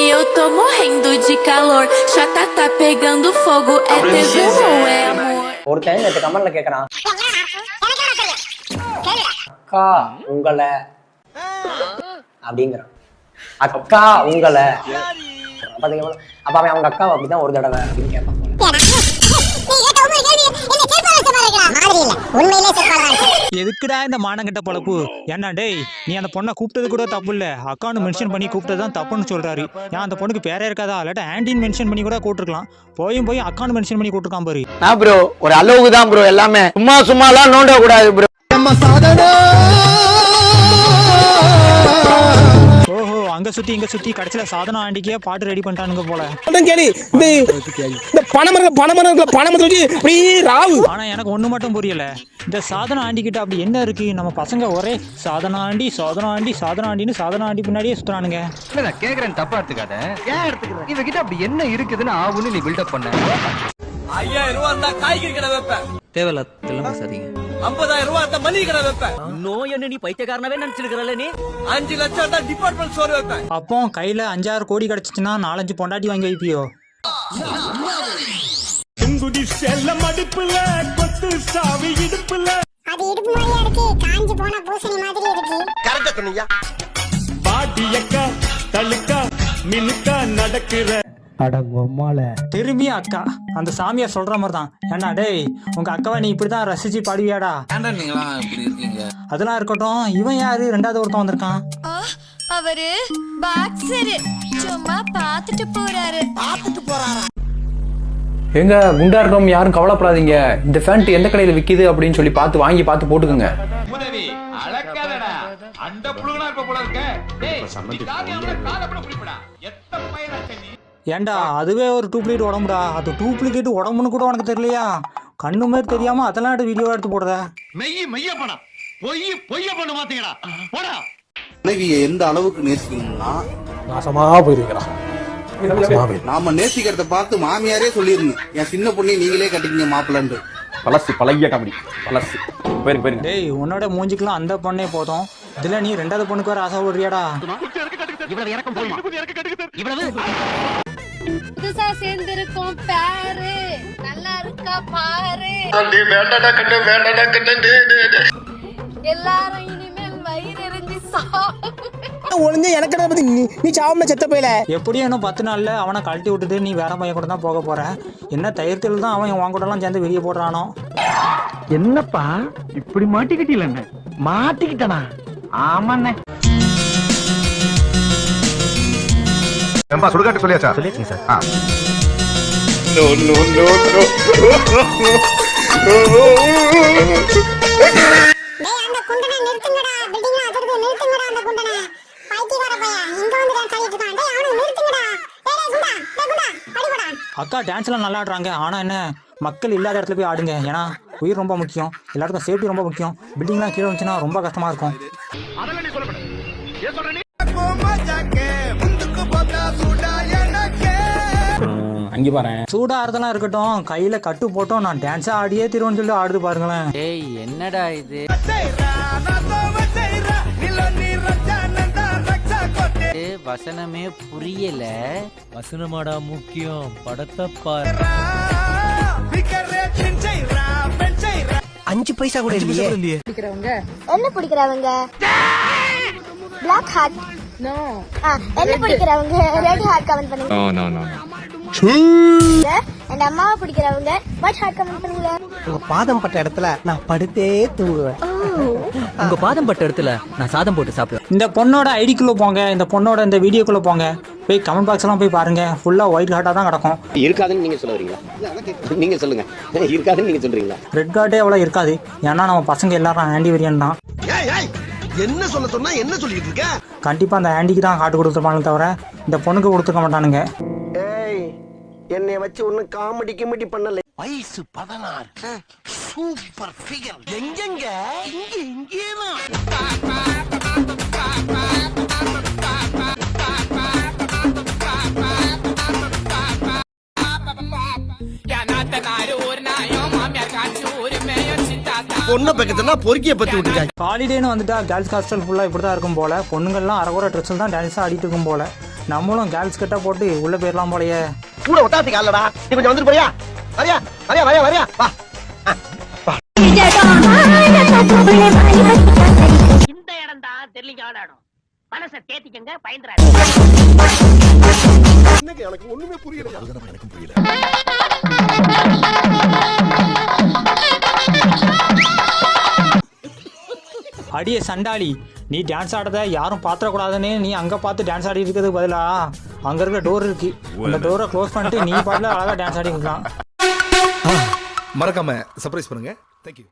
que eu tô morrendo de calor. Chata tá pegando fogo, é tesão ou é amor? ஒருத்தன் நேற்று கமெண்ட்ல கேக்குறான் அக்கா உங்களை. அப்படிங்கிறான் அக்கா உங்களை. அப்ப அவன் அவங்க அக்காவை அப்படிதான் ஒரு தடவை அப்படின்னு கேட்பான் போல. எதுக்குடா இந்த மானங்கட்ட பொழப்பு? ஏன்னா டேய் நீ அந்த பொண்ணை கூப்பிட்டது கூட தப்பு இல்ல அக்கான்னு மென்ஷன் பண்ணி கூப்பிட்டது தான் தப்புன்னு சொல்றாரு. ஏன் அந்த பொண்ணுக்கு பேரே இருக்காதா? இல்லாட்ட ஆன்டின்னு மென்ஷன் பண்ணி கூட கூப்பிட்டுருக்கலாம். போயும் போய் அக்கான்னு மென்ஷன் பண்ணி கூப்பிட்டுருக்கான் பாரு. நான் ப்ரோ ஒரு அளவுக்கு தான் ப்ரோ எல்லாமே. சும்மா சும்மாலாம் நோண்ட கூடாது ப்ரோ ஓஹோ அங்க சுத்தி இங்க சுத்தி கடைசியில சாதனா ஆண்டிக்கே பாட்டு ரெடி பண்ணிட்டானுங்க போல. கேளு இந்த இந்த பணமரம் பணமரம் பணமரத்தை வச்சு அப்படியே ராவு. ஆனா எனக்கு ஒண்ணு மட்டும் புரியல. இந்த சாதனா ஆண்டி கிட்ட அப்படி என்ன இருக்கு? நம்ம பசங்க ஒரே சாதனா ஆண்டி சாதனா ஆண்டி சாதனா ஆண்டின்னு சாதனா ஆண்டி பின்னாடியே சுத்துறானுங்க. இல்ல நான் கேக்குறேன் தப்பா எடுத்துக்காத. ஏன் எடுத்துக்கிறேன்? இவகிட்ட அப்படி என்ன இருக்குதுன்னு ஆகுன்னு நீ பில்டப் பண்ண. ஐயாயிரம் ரூபா இருந்தா காய்கறி கடை வைப்பேன். தேவையில்லாம் பேசாதீங்க. ஐம்பதாயிரம் ரூபா இருந்தா மளிகை கடை வைப்பேன். நோய் என்ன நீ பைத்தியக்காரனவே நினைச்சிருக்கிறல்ல நீ? அஞ்சு லட்சம் இருந்தா டிபார்ட்மெண்ட் ஸ்டோர் வைப்பேன். அப்போ கையில அஞ்சாறு கோடி கிடைச்சிச்சுன்னா நாலஞ்சு பொண்டாட்டி வாங்கி வைப்பியோ? அது இடுப்பு மாதிரியா இருக்கு? காஞ்சு போன பூசணி மாதிரி இருக்கு. கரெக்டா சொன்னீங்க திரும்பி அக்கா அந்த சாமியார் சொல்ற மாதிரி தான் ஏன்னா டேய் உங்க அக்காவை நீ இப்படிதான் ரசிச்சு பாடுவியாடா? அதெல்லாம் இருக்கட்டும் இவன் யாரு? ரெண்டாவது ஒருத்தன் வந்திருக்கான். அவரு பாக்ஸரு சும்மா பாத்துட்டு போறாரு. எங்க குண்டா இருக்கவங்க யாரும் கவலைப்படாதீங்க. இந்த ஃபேண்ட் எந்த கடையில விக்குது அப்படின்னு சொல்லி பார்த்து வாங்கி பார்த்து போட்டுக்கோங்க. உதவி அழக்காதடா. அந்த புழுகனா இருப்ப போல இருக்க. டேய் நீ நீ? ஏன்டா அதுவே ஒரு டூப்ளிகேட் உடம்புடா. அது டூப்ளிகேட் உடம்புன்னு கூட உனக்கு தெரியலையா? கண்ணு மாதிரி தெரியாம அதெல்லாம் எடுத்து வீடியோ எடுத்து போடுற மெய்ய மெய்ய பண்ணா பொய் பொய்ய பண்ண மாட்டீங்கடா போடா. மனைவியை எந்த அளவுக்கு நேசிக்கணும்னா நாசமா போயிருக்கிறான் நாம நேசிக்கிறத பார்த்து மாமியாரே சொல்லிருங்க. என் சின்ன பொண்ணை நீங்களே கட்டிக்கிங்க மாப்பிள்ளன்ட்டு. பழசு பழைய காமெடி பழசு. போயிருங்க போயிருங்க டேய் உன்னோட மூஞ்சிக்கெல்லாம் அந்த பொண்ணே போதும். இதுல நீ ரெண்டாவது பொண்ணுக்கு வர ஆசைப்படுறியாடா இவ்வளவு இறக்கம் போதுமா இவ்வளவு புதுசா சேர்ந்திருக்கோம் பாரு. நல்லா இருக்கா பாரு. எல்லாரும் இனிமேல் வயிறு எரிஞ்சு ஒளிஞ்ச எனக்கு என்ன பத்தி? நீ நீ சாவமே செத்த போயில. எப்படியும் இன்னும் பத்து நாள்ல அவனை கழட்டி விட்டுட்டு நீ வேற பையன் கூட தான் போக போற. என்ன தைரியத்தில் தான் அவன் உன் கூட எல்லாம் சேர்ந்து வெளியே போடுறானோ? என்னப்பா? இப்படி மாட்டிக்கிட்டீல மாட்டிக்கிட்டனா? ஆமாண்ணே. நிறுத்துங்கடா. டேய் டேய் குண்டா. டேய் குண்டா. அடிபடா அக்கா டான்ஸ்லாம் நல்லா ஆடுறாங்க. ஆனா என்ன? மக்கள் இல்லாத இடத்துல போய் ஆடுங்க. ஏன்னா உயிர் ரொம்ப முக்கியம். எல்லாருக்கும் சேஃப்டி ரொம்ப முக்கியம். பில்டிங்லாம் கீழே வந்துச்சுன்னா ரொம்ப கஷ்டமா இருக்கும். அங்கே பாரு சூடா ஆறுதெல்லாம் இருக்கட்டும் கையில கட்டு போட்டோம் நான் டான்ஸா ஆடியே திருவன்னு சொல்லி ஆடுது பாருங்களேன். டேய் என்னடா இது? வசனமே புரியல. வசனமாடா முக்கியம் படத்தை பாரு. அஞ்சு பைசா கூட இல்லையே. என்ன பிடிக்கிறவங்க? பிளாக் ஹார்ட் நோ என்ன பிடிக்கிறவங்க? ரெட் ஹார்ட் கமெண்ட் பண்ணுங்க. என் அம்மாவை பிடிக்கிறவங்க ஒயிட் ஹார்ட் கமெண்ட் பண்ணுங்க. உங்க பாதம் பட்ட இடத்துல நான் படுத்தே தூங்குவேன். உங்க பாதம் பட்ட இடத்துல நான் சாதம் போட்டு சாப்பிடுவேன். இந்த பொண்ணோட ஐடிக்குள்ள போங்க இந்த பொண்ணோட இந்த வீடியோக்குள்ள போங்க. போய் கமெண்ட் பாக்ஸ் எல்லாம் போய் பாருங்க. ஃபுல்லா ஒயிட் ஹார்ட்டா தான் கிடக்கும். இருக்காதுன்னு நீங்க சொல்ல வரீங்களா? நீங்க சொல்லுங்க. இருக்காதுன்னு நீங்க சொல்றீங்களா? ரெட் கார்டே அவ்வளோ இருக்காது. ஏன்னா நம்ம பசங்க எல்லாரும் ஆண்டி வெரியன் தான். என்ன சொல்ல சொன்னா என்ன சொல்லிட்டு இருக்க? கண்டிப்பா அந்த ஆண்டிக்கு தான் காட்டு கொடுத்துருப்பாங்க தவிர இந்த பொண்ணுக்கு கொடுத்துக்க மாட்டானுங்க. என்னைய வச்சு ஒன்னும் காமெடி கிமெடி பண்ணல. வயசு பதினாறு. சூப்பர் ஃபிகர் எங்கெங்க? இங்க இங்கே பொண்ணை பக்கத்துல பொறுக்கிய பத்தி விட்டுருக்காங்க ஹாலிடேன்னு வந்துட்டா கேர்ள்ஸ் ஹாஸ்டல் ஃபுல்லாக இப்படி தான் இருக்கும் போல. பொண்ணுங்கள்லாம் அரகுற ட்ரெஸ்ஸில் தான் டான்ஸாக ஆடிட்டு இருக்கும் போல. நம்மளும் கேர்ள்ஸ் கிட்ட போட்டு உள்ள போயிடலாம் போலயே. கூட ஒத்தாத்தி காலடா நீ கொஞ்சம் வந்துட்டு போறியா? வரியா? வரியா வரியா வரியா? வா. இந்த இடம் தான் தெரியலீங்க ஆடாடும் மனசை தேத்திக்கங்க பயந்துறாரு அடியே சண்டாளி. நீ டான்ஸ் ஆடுறத யாரும் பாத்திரக்கூடாதுன்னு நீ அங்க பார்த்து டான்ஸ் ஆடி இருக்கிறதுக்கு பதிலா? அங்க இருக்கிற டோர் இருக்கு. அந்த டோரை க்ளோஸ் பண்ணிட்டு நீ பாட்டுல அழகா டான்ஸ் ஆடி இருக்கலாம் மறக்காம சர்ப்ரைஸ் பண்ணுங்க. தேங்க்யூ